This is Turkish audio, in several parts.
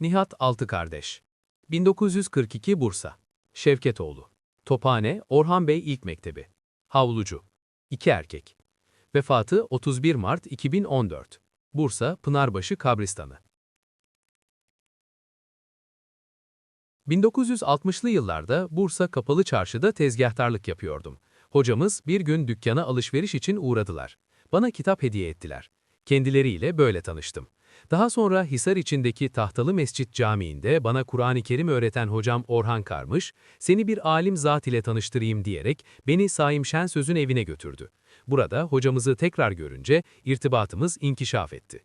Nihat Altı Kardeş 1942 Bursa Şevketoğlu Tophane Orhan Bey İlk Mektebi Havlucu 2 erkek Vefatı 31 Mart 2014 Bursa Pınarbaşı Kabristanı 1960'lı yıllarda Bursa Kapalı Çarşı'da tezgahtarlık yapıyordum. Hocamız bir gün dükkana alışveriş için uğradılar. Bana kitap hediye ettiler. Kendileriyle böyle tanıştım. Daha sonra Hisar içindeki Tahtalı Mescit Camii'nde bana Kur'an-ı Kerim öğreten hocam Orhan Karmış, seni bir alim zat ile tanıştırayım diyerek beni Saim Şensöz'ün evine götürdü. Burada hocamızı tekrar görünce irtibatımız inkişaf etti.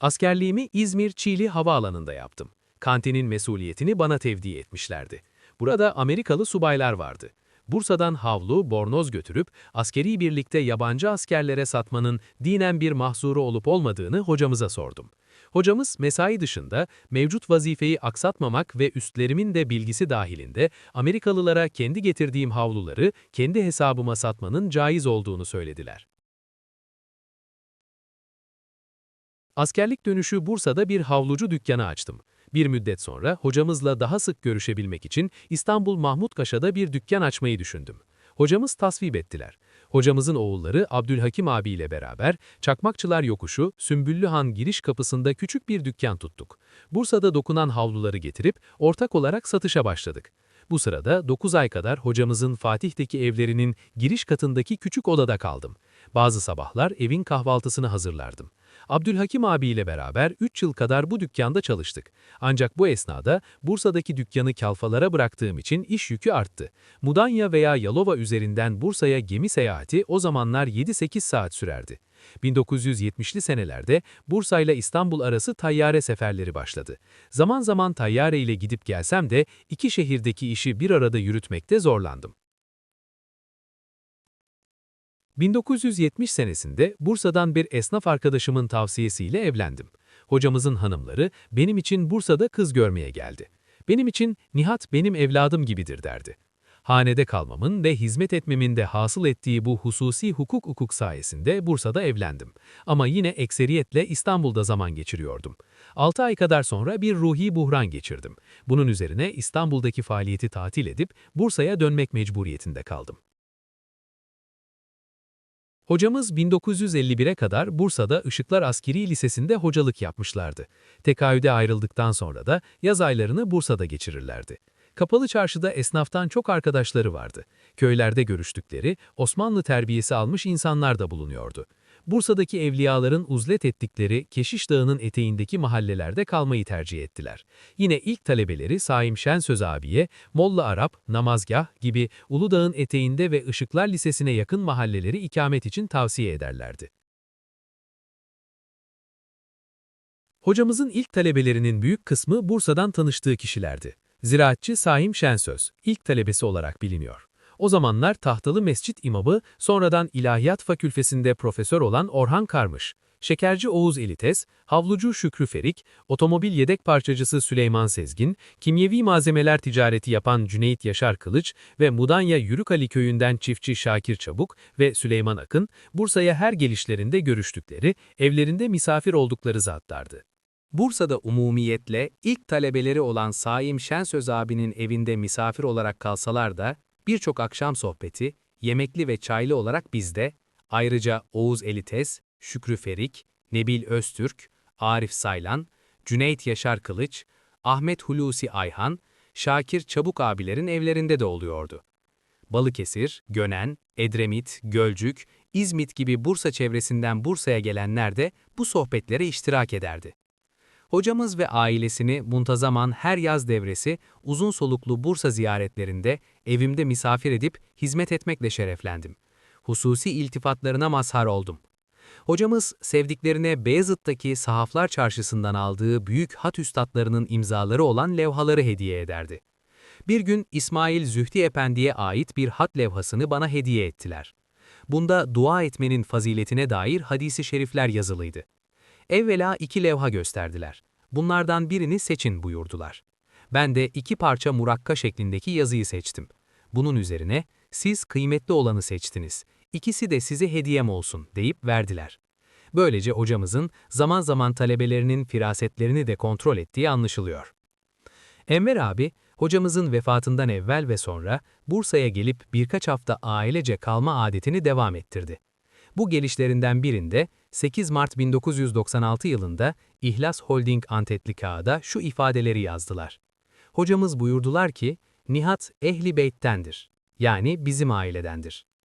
Askerliğimi İzmir Çiğli Havaalanı'nda yaptım. Kantinin mesuliyetini bana tevdi etmişlerdi. Burada Amerikalı subaylar vardı. Bursa'dan havlu, bornoz götürüp askeri birlikte yabancı askerlere satmanın dinen bir mahzuru olup olmadığını hocamıza sordum. Hocamız mesai dışında mevcut vazifeyi aksatmamak ve üstlerimin de bilgisi dahilinde Amerikalılara kendi getirdiğim havluları kendi hesabıma satmanın caiz olduğunu söylediler. Askerlik dönüşü Bursa'da bir havlucu dükkanı açtım. Bir müddet sonra hocamızla daha sık görüşebilmek için İstanbul Mahmutkaşa'da bir dükkan açmayı düşündüm. Hocamız tasvip ettiler. Hocamızın oğulları Abdülhakim abiyle beraber Çakmakçılar Yokuşu, Sümbüllühan giriş kapısında küçük bir dükkan tuttuk. Bursa'da dokunan havluları getirip ortak olarak satışa başladık. Bu sırada 9 ay kadar hocamızın Fatih'teki evlerinin giriş katındaki küçük odada kaldım. Bazı sabahlar evin kahvaltısını hazırlardım. Abdülhakim abiyle beraber 3 yıl kadar bu dükkanda çalıştık. Ancak bu esnada Bursa'daki dükkanı kalfalara bıraktığım için iş yükü arttı. Mudanya veya Yalova üzerinden Bursa'ya gemi seyahati o zamanlar 7-8 saat sürerdi. 1970'li senelerde Bursa ile İstanbul arası tayyare seferleri başladı. Zaman zaman tayyare ile gidip gelsem de iki şehirdeki işi bir arada yürütmekte zorlandım. 1970 senesinde Bursa'dan bir esnaf arkadaşımın tavsiyesiyle evlendim. Hocamızın hanımları benim için Bursa'da kız görmeye geldi. Benim için Nihat benim evladım gibidir derdi. Hanede kalmamın ve hizmet etmemin de hasıl ettiği bu hususi hukuk hukuk sayesinde Bursa'da evlendim. Ama yine ekseriyetle İstanbul'da zaman geçiriyordum. 6 ay kadar sonra bir ruhi buhran geçirdim. Bunun üzerine İstanbul'daki faaliyeti tatil edip Bursa'ya dönmek mecburiyetinde kaldım. Hocamız 1951'e kadar Bursa'da Işıklar Askeri Lisesi'nde hocalık yapmışlardı. Tekaüde ayrıldıktan sonra da yaz aylarını Bursa'da geçirirlerdi. Kapalı çarşıda esnaftan çok arkadaşları vardı. Köylerde görüştükleri, Osmanlı terbiyesi almış insanlar da bulunuyordu. Bursa'daki evliyaların uzlet ettikleri Keşiş Dağı'nın eteğindeki mahallelerde kalmayı tercih ettiler. Yine ilk talebeleri Saim Şensöz abiye, Molla Arap, Namazgah gibi Uludağ'ın eteğinde ve Işıklar Lisesi'ne yakın mahalleleri ikamet için tavsiye ederlerdi. Hocamızın ilk talebelerinin büyük kısmı Bursa'dan tanıştığı kişilerdi. Ziraatçı Saim Şensöz, ilk talebesi olarak biliniyor. O zamanlar tahtalı mescit imamı, sonradan İlahiyat Fakültesinde profesör olan Orhan Karmış, Şekerci Oğuz Elites, Havlucu Şükrü Ferik, otomobil yedek parçacısı Süleyman Sezgin, kimyevi malzemeler ticareti yapan Cüneyt Yaşar Kılıç ve Mudanya Yürükali köyünden çiftçi Şakir Çabuk ve Süleyman Akın, Bursa'ya her gelişlerinde görüştükleri, evlerinde misafir oldukları zatlardı. Bursa'da umumiyetle ilk talebeleri olan Saim Şensöz abinin evinde misafir olarak kalsalar da, birçok akşam sohbeti, yemekli ve çaylı olarak bizde, ayrıca Oğuz Elites, Şükrü Ferik, Nebil Öztürk, Arif Saylan, Cüneyt Yaşar Kılıç, Ahmet Hulusi Ayhan, Şakir Çabuk abilerin evlerinde de oluyordu. Balıkesir, Gönen, Edremit, Gölcük, İzmit gibi Bursa çevresinden Bursa'ya gelenler de bu sohbetlere iştirak ederdi. Hocamız ve ailesini muntazaman her yaz devresi uzun soluklu Bursa ziyaretlerinde evimde misafir edip hizmet etmekle şereflendim. Hususi iltifatlarına mazhar oldum. Hocamız sevdiklerine Beyazıt'taki Sahaflar Çarşısı'ndan aldığı büyük hat üstadlarının imzaları olan levhaları hediye ederdi. Bir gün İsmail Zühdi Efendi'ye ait bir hat levhasını bana hediye ettiler. Bunda dua etmenin faziletine dair hadisi şerifler yazılıydı. Evvela iki levha gösterdiler. Bunlardan birini seçin buyurdular. Ben de iki parça murakka şeklindeki yazıyı seçtim. Bunun üzerine, siz kıymetli olanı seçtiniz, ikisi de size hediyem olsun deyip verdiler. Böylece hocamızın zaman zaman talebelerinin firasetlerini de kontrol ettiği anlaşılıyor. Enver abi, hocamızın vefatından evvel ve sonra Bursa'ya gelip birkaç hafta ailece kalma adetini devam ettirdi. Bu gelişlerinden birinde 8 Mart 1996 yılında İhlas Holding antetli kağıda şu ifadeleri yazdılar. Hocamız buyurdular ki, Nihat ehli beyttendir. Yani bizim ailedendir.